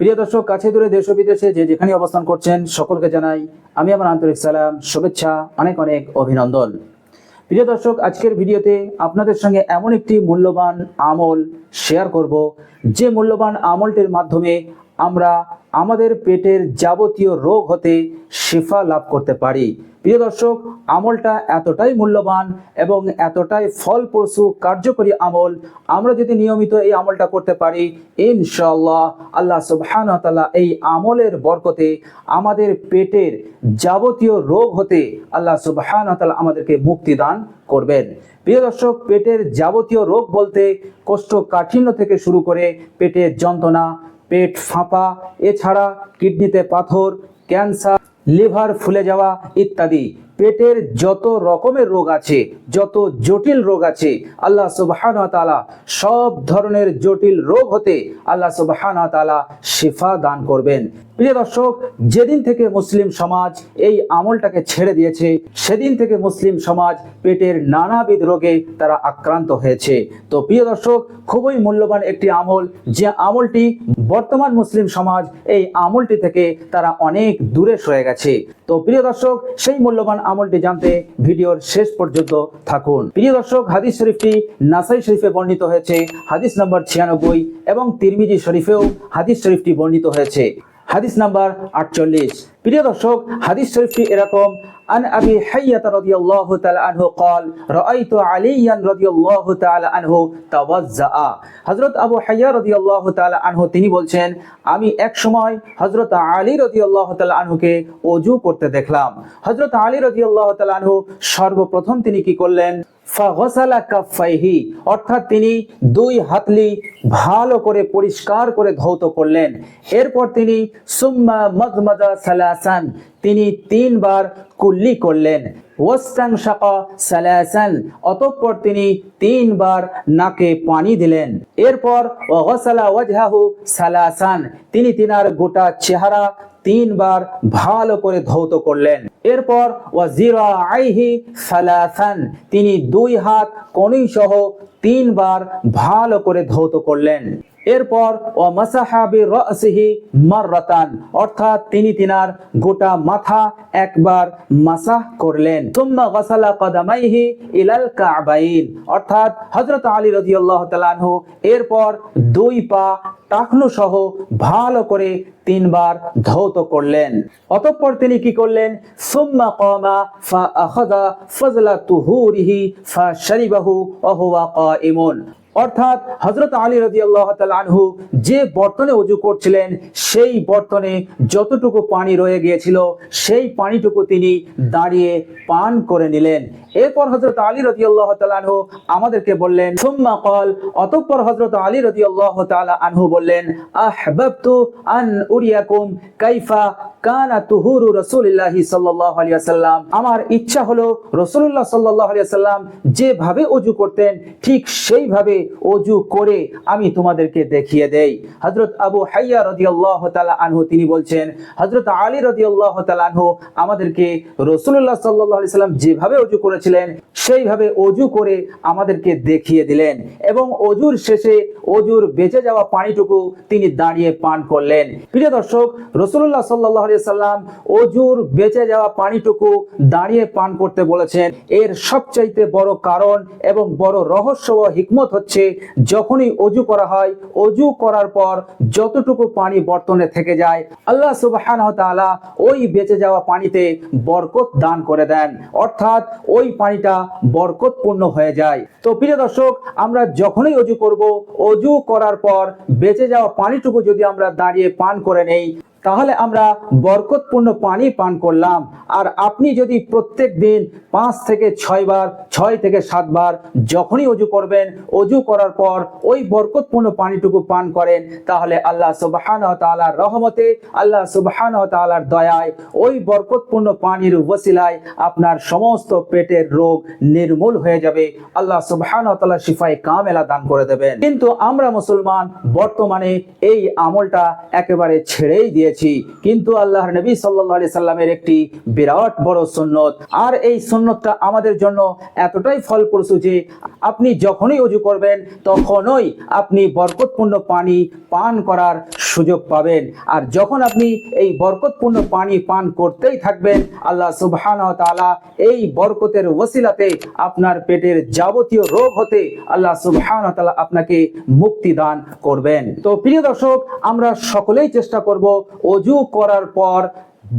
প্রিয় দর্শক, কাছে দূরে দেশ ও বিদেশে যে যেখানে অবস্থান করছেন, সকলকে জানাই আমি আমার আন্তরিক সালাম, শুভেচ্ছা, অনেক অনেক অভিনন্দন। প্রিয় দর্শক, আজকের ভিডিওতে আপনাদের সঙ্গে এমন একটি মূল্যবান আমল শেয়ার করব, যে মূল্যবান আমলটির মাধ্যমে আমরা আমাদের পেটের যাবতীয় রোগ হতে শেফা লাভ করতে পারি। প্রিয় দর্শক, আমলটা এতটাই মূল্যবান এবং এতটাই ফলপ্রসূ কার্যকরী আমল আমরা যদি নিয়মিত এই আমলটা করতে পারি ইনশাল্লাহ আল্লাহ সুবহান তাআলা এই আমলের বরকতে আমাদের পেটের যাবতীয় রোগ হতে আল্লাহ সুবহান তাআলা আমাদেরকে মুক্তি দান করবেন। প্রিয় দর্শক, পেটের যাবতীয় রোগ বলতে কোষ্ঠকাঠিন্য থেকে শুরু করে পেটের যন্ত্রণা পেট ফাঁপা এছাড়া কিডনিতে পাথর ক্যান্সার লিভার ফুলে যাওয়া ইত্যাদি। পেটের যত রকমের রোগ আছে, যত জটিল রোগ আছে, আল্লাহ সুবহান সব ধরনের জটিল রোগ হতে আল্লাহ সুবহান শিফা দান করবেন। প্রিয় দর্শক, যেদিন থেকে মুসলিম সমাজ এই আমলটাকে ছেড়ে দিয়েছে, সেদিন থেকে মুসলিম সমাজ পেটের নানাবিধ রোগে তারা আক্রান্ত হয়েছে। তো প্রিয় দর্শক, খুবই মূল্যবান একটি আমল, যে আমলটি বর্তমান মুসলিম সমাজ এই আমলটি থেকে তারা অনেক দূরে সরে গেছে। তো প্রিয় দর্শক, সেই মূল্যবান আমলটি জানতে ভিডিওর শেষ পর্যন্ত থাকুন। প্রিয় দর্শক, হাদিস শরীফটি নাসাই শরীফে বর্ণিত হয়েছে, হাদিস নাম্বার ছিয়ানব্বই এবং তিরমিজি শরীফেও হাদিস শরীফটি বর্ণিত হয়েছে। হাদিস নাম্বার আটচল্লিশ। প্রিয় দর্শক, হাদিস শরীফটি এরকম عن أبي حية رضي الله تعالى عنه قال رأيت عليا رضي الله تعالى عنه توزع হযরত আবু হাইয়া রাদিয়াল্লাহু তাআলা আনহু তিনি বলছেন আমি এক সময় হযরত আলী রাদিয়াল্লাহু তাআলা আনহুকে ওযু করতে দেখলাম হযরত আলী রাদিয়াল্লাহু তাআলা আনহু সর্বপ্রথম তিনি কি করলেন ফাগসালা কাফাইহি অর্থাৎ তিনি দুই হাতলি ভালো করে পরিষ্কার করে ধৌত করলেন। এরপর তিনি সুম্মা মদমাদা সালাসান, তিনি তিনবার কুল্লি করলেন। ওয়াস্তাং শাকা সালাসান, অতঃপর তিনি তিনবার নাকে পানি দিলেন। এরপর ওয়াসালা ওয়াজহাহু সালাসান, তিনি তিনার গোটা চেহারা তিনবার ভালো করে ধৌত করলেন। এরপর ওয়াজিরা আইহি তিনি দুই হাত কনুই সহ তিনবার ভালো করে ধৌত করলেন। এরপর ও মাসাহাবি রসিহি মাররাতান অর্থাৎ তিনি তিনার গোটা মাথা একবার মাসাহ করলেন। তুম্মা গাসালা কদামাইহি ইলাল কাবাইন অর্থাৎ হযরত আলী রাদিয়াল্লাহু তাআলা আনহু এরপর দুই পা টাকনু সহ ভালো করে তিনবার ধৌত করলেন। অতঃপর তিনি কি করলেন? সুম্মা কামা ফা আখাযা ফাজলা তুহুরিহি ফা শারিবাহু ওয়া হুয়া কাইমুন অর্থাৎ হজরত আলী রাজি আল্লাহ আনহু যে বর্তনে উজু করছিলেন, সেই বর্তনে যতটুকু পানি রয়ে গিয়েছিল, সেই পানিটুকু তিনি দাঁড়িয়ে পান করে নিলেন। এরপর হজরত আলী রাজি আল্লাহ আনহু আমাদেরকে বললেন, সুম্মা কল অতঃপর হজরত আলী রাজি আল্লাহ আনহু বললেন, আহবাবতু আন উরিয়াকুম কাইফা কানা তুহুরু রাসূলুল্লাহি সাল্লাল্লাহু আলাইহি আমার ইচ্ছা হলো রাসূলুল্লাহ সাল্লাল্লাহু আলাইহি ওয়াসাল্লাম যেভাবে ওযু করতেন, ঠিক সেইভাবে ওযু করে আমি তোমাদেরকে দেখিয়ে দেই। হজরত আবু হাইয়া রদি আল্লাহ আনহু, তিনি বলছেন হজরত আলী রদি আল্লাহ আনহু আমাদেরকে রসুল্লাহ আলাইহি সাল্লাম যেভাবে অজু করেছিলেন, সেইভাবে অজু করে আমাদেরকে দেখিয়ে দিলেন এবং অজুর শেষে ওযুর বেঁচে যাওয়া পানিটুকু তিনি দাঁড়িয়ে পান করলেন। প্রিয় দর্শক রসুল্লাহ আলাইহি সাল্লাম অজুর বেঁচে যাওয়া পানিটুকু দাঁড়িয়ে পান করতে বলেছেন। এর সবচাইতে বড় কারণ এবং বড় রহস্য ও হিকমত হচ্ছে, যখনই অজু করা হয়, অজু করার পর যতটুকু পানি বর্তনে থেকে যায়, আল্লাহ সুবহানাহু ওয়া তাআলা ওই বেঁচে যাওয়া পানিতে বরকত দান করে দেন। অর্থাৎ ওই পানিটা বরকতপূর্ণ হয়ে যায়। তো প্রিয় দর্শক, আমরা যখনই অজু করব অজু করার পর বেঁচে যাওয়া পানিটুকু যদি আমরা দাঁড়িয়ে পান করে নেই তাহলে আমরা বরকতপূর্ণ পানি পান করলাম। আর আপনি যদি প্রত্যেক দিন পাঁচ থেকে ছয় বার, ছয় থেকে সাতবার যখনই অজু করবেন, অজু করার পর ওই বরকতপূর্ণ পানিটুকু পান করেন, তাহলে আল্লাহ সুবহান তাআলার রহমতে, আল্লাহ সুবহান তাআলার দয়ায় ওই বরকতপূর্ণ পানির ওসিলায় আপনার সমস্ত পেটের রোগ নির্মূল হয়ে যাবে। আল্লাহ সুবহান তাআলা শিফায়ে কামেলা দান করে দেবেন। কিন্তু আমরা মুসলমান বর্তমানে এই আমলটা একেবারে ছেড়েই দিয়েছি। কিন্তু আল্লাহর নবী সাল্লাল্লাহু আলাইহি সাল্লামের একটি বিরাট বড় সুন্নত। আর এই সুন্নতটা আমাদের জন্য এতটাই ফলপ্রসূ যে আপনি যখনই অজু করবেন, তখনই আপনি বরকতপূর্ণ পানি পান করার সুযোগ পাবেন। আর যখন আপনি এই বরকতপূর্ণ পানি পান করতেই থাকবেন, আল্লাহ সুবহানাহু ওয়া তাআলা এই বরকতের ওসিলাতে আপনার পেটের যাবতীয় রোগ হতে আল্লাহ সুবহানাহু ওয়া তাআলা আপনাকে মুক্তি দান করবেন। তো প্রিয় দর্শক, আমরা সকলেই চেষ্টা করব অজু করার পর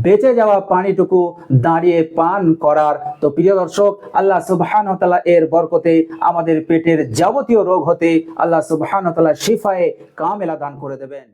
বেঁচে যাওয়া পানিটুকু দাঁড়িয়ে পান করার। তো প্রিয় দর্শক, আল্লাহ সুবহান এর বরকতে আমাদের পেটের যাবতীয় রোগ হতে আল্লাহ সুবহান শিফায়ে কামেলা দান করে দেবেন।